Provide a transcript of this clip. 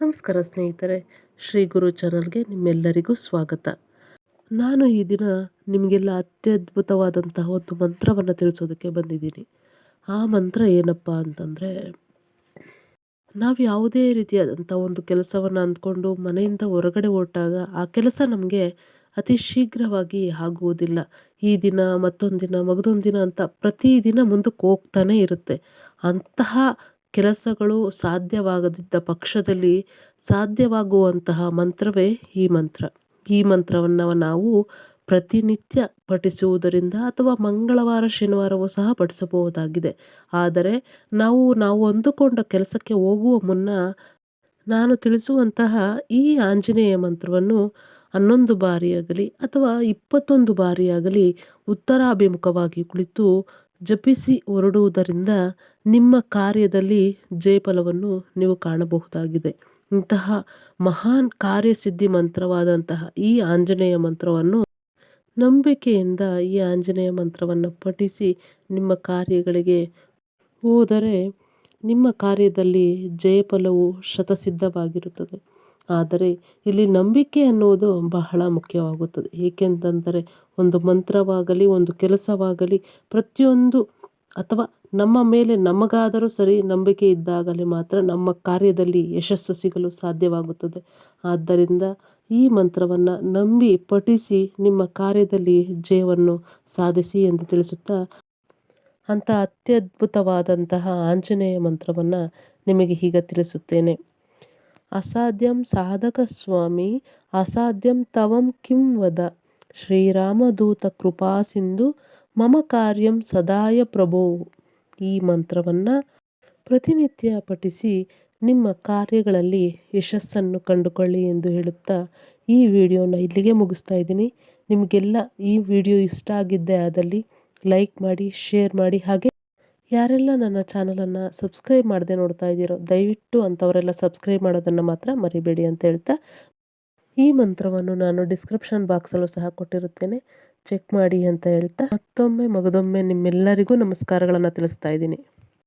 ನಮಸ್ಕಾರ ಸ್ನೇಹಿತರೆ ಶ್ರೀ ಗುರು ಚಾನಲ್ಗೆ ನಿಮ್ಮೆಲ್ಲರಿಗೂ ಸ್ವಾಗತ. ನಾನು ಈ ದಿನ ನಿಮಗೆಲ್ಲ ಅತ್ಯದ್ಭುತವಾದಂತಹ ಒಂದು ಮಂತ್ರವನ್ನು ತಿಳಿಸೋದಕ್ಕೆ ಬಂದಿದ್ದೀನಿ. ಆ ಮಂತ್ರ ಏನಪ್ಪ ಅಂತಂದರೆ, ನಾವು ಯಾವುದೇ ರೀತಿಯಾದಂಥ ಒಂದು ಕೆಲಸವನ್ನು ಅಂದ್ಕೊಂಡು ಮನೆಯಿಂದ ಹೊರಗಡೆ ಹೊರಟಾಗ ಆ ಕೆಲಸ ನಮಗೆ ಅತಿ ಶೀಘ್ರವಾಗಿ ಆಗುವುದಿಲ್ಲ. ಈ ದಿನ ಮತ್ತೊಂದು ದಿನ ಮಗದೊಂದು ದಿನ ಅಂತ ಪ್ರತಿದಿನ ಮುಂದಕ್ಕೆ ಹೋಗ್ತಾನೆ ಇರುತ್ತೆ. ಅಂತಹ ಕೆಲಸಗಳು ಸಾಧ್ಯವಾಗದಿದ್ದ ಪಕ್ಷದಲ್ಲಿ ಸಾಧ್ಯವಾಗುವಂತಹ ಮಂತ್ರವೇ ಈ ಮಂತ್ರ. ಈ ಮಂತ್ರವನ್ನು ನಾವು ಪ್ರತಿನಿತ್ಯ ಪಠಿಸುವುದರಿಂದ ಅಥವಾ ಮಂಗಳವಾರ, ಶನಿವಾರವೂ ಸಹ ಪಠಿಸಬಹುದಾಗಿದೆ. ಆದರೆ ನಾವು ನಾವು ಅಂದುಕೊಂಡ ಕೆಲಸಕ್ಕೆ ಹೋಗುವ ಮುನ್ನ ನಾನು ತಿಳಿಸುವಂತಹ ಈ ಆಂಜನೇಯ ಮಂತ್ರವನ್ನು ಹನ್ನೊಂದು ಬಾರಿಯಾಗಲಿ ಅಥವಾ ಇಪ್ಪತ್ತೊಂದು ಬಾರಿಯಾಗಲಿ ಉತ್ತರಾಭಿಮುಖವಾಗಿ ಕುಳಿತು ಜಪಿಸಿ ಹೊರಡುವುದರಿಂದ ನಿಮ್ಮ ಕಾರ್ಯದಲ್ಲಿ ಜಯಫಲವನ್ನು ನೀವು ಕಾಣಬಹುದಾಗಿದೆ. ಇಂತಹ ಮಹಾನ್ ಕಾರ್ಯಸಿದ್ಧಿ ಮಂತ್ರವಾದಂತಹ ಈ ಆಂಜನೇಯ ಮಂತ್ರವನ್ನು ನಂಬಿಕೆಯಿಂದ ಈ ಆಂಜನೇಯ ಮಂತ್ರವನ್ನು ಪಠಿಸಿ ನಿಮ್ಮ ಕಾರ್ಯಗಳಿಗೆ ಹೋದರೆ ನಿಮ್ಮ ಕಾರ್ಯದಲ್ಲಿ ಜಯಫಲವು ಶತಸಿದ್ಧವಾಗಿರುತ್ತದೆ. ಆದರೆ ಇಲ್ಲಿ ನಂಬಿಕೆ ಅನ್ನುವುದು ಬಹಳ ಮುಖ್ಯವಾಗುತ್ತದೆ. ಏಕೆಂತಂದರೆ ಒಂದು ಮಂತ್ರವಾಗಲಿ, ಒಂದು ಕೆಲಸವಾಗಲಿ, ಪ್ರತಿಯೊಂದು ಅಥವಾ ನಮ್ಮ ಮೇಲೆ ನಮಗಾದರೂ ಸರಿ ನಂಬಿಕೆ ಇದ್ದಾಗಲೇ ಮಾತ್ರ ನಮ್ಮ ಕಾರ್ಯದಲ್ಲಿ ಯಶಸ್ಸು ಸಿಗಲು ಸಾಧ್ಯವಾಗುತ್ತದೆ. ಆದ್ದರಿಂದ ಈ ಮಂತ್ರವನ್ನು ನಂಬಿ ಪಠಿಸಿ ನಿಮ್ಮ ಕಾರ್ಯದಲ್ಲಿ ಜಯವನ್ನು ಸಾಧಿಸಿ ಎಂದು ತಿಳಿಸುತ್ತಾ ಅಂಥ ಅತ್ಯದ್ಭುತವಾದಂತಹ ಆಂಜನೇಯ ಮಂತ್ರವನ್ನು ನಿಮಗೆ ಈಗ ತಿಳಿಸುತ್ತೇನೆ. ಅಸಾಧ್ಯಂ ಸಾಧಕ ಸ್ವಾಮಿ ಅಸಾಧ್ಯಂ ತವಂ ಕಿಂ ವದ. ಶ್ರೀರಾಮದೂತ ಕೃಪಾ ಸಿಂಧು, ಮಮ ಕಾರ್ಯಂ ಸದಾಯ ಪ್ರಭೋ. ಈ ಮಂತ್ರವನ್ನು ಪ್ರತಿನಿತ್ಯ ಪಠಿಸಿ ನಿಮ್ಮ ಕಾರ್ಯಗಳಲ್ಲಿ ಯಶಸ್ಸನ್ನು ಕಂಡುಕೊಳ್ಳಿ ಎಂದು ಹೇಳುತ್ತಾ ಈ ವಿಡಿಯೋನ ಇಲ್ಲಿಗೆ ಮುಗಿಸ್ತಾ ಇದ್ದೀನಿ. ನಿಮಗೆಲ್ಲ ಈ ವಿಡಿಯೋ ಇಷ್ಟ ಆಗಿದ್ದೇ ಆದಲ್ಲಿ ಲೈಕ್ ಮಾಡಿ, ಶೇರ್ ಮಾಡಿ ಹಾಗೆ ಯಾರೆಲ್ಲ ನನ್ನ ಚಾನಲನ್ನು ಸಬ್ಸ್ಕ್ರೈಬ್ ಮಾಡದೆ ನೋಡ್ತಾ ಇದ್ದೀರೋ, ದಯವಿಟ್ಟು ಅಂಥವರೆಲ್ಲ ಸಬ್ಸ್ಕ್ರೈಬ್ ಮಾಡೋದನ್ನು ಮಾತ್ರ ಮರಿಬೇಡಿ ಅಂತ ಹೇಳ್ತಾ ಈ ಮಂತ್ರವನ್ನು ನಾನು ಡಿಸ್ಕ್ರಿಪ್ಷನ್ ಬಾಕ್ಸಲ್ಲೂ ಸಹ ಕೊಟ್ಟಿರುತ್ತೇನೆ. ಚೆಕ್ ಮಾಡಿ ಅಂತ ಹೇಳ್ತಾ ಮತ್ತೊಮ್ಮೆ, ಮಗದೊಮ್ಮೆ ನಿಮ್ಮೆಲ್ಲರಿಗೂ ನಮಸ್ಕಾರಗಳನ್ನು ತಿಳಿಸ್ತಾ ಇದ್ದೀನಿ.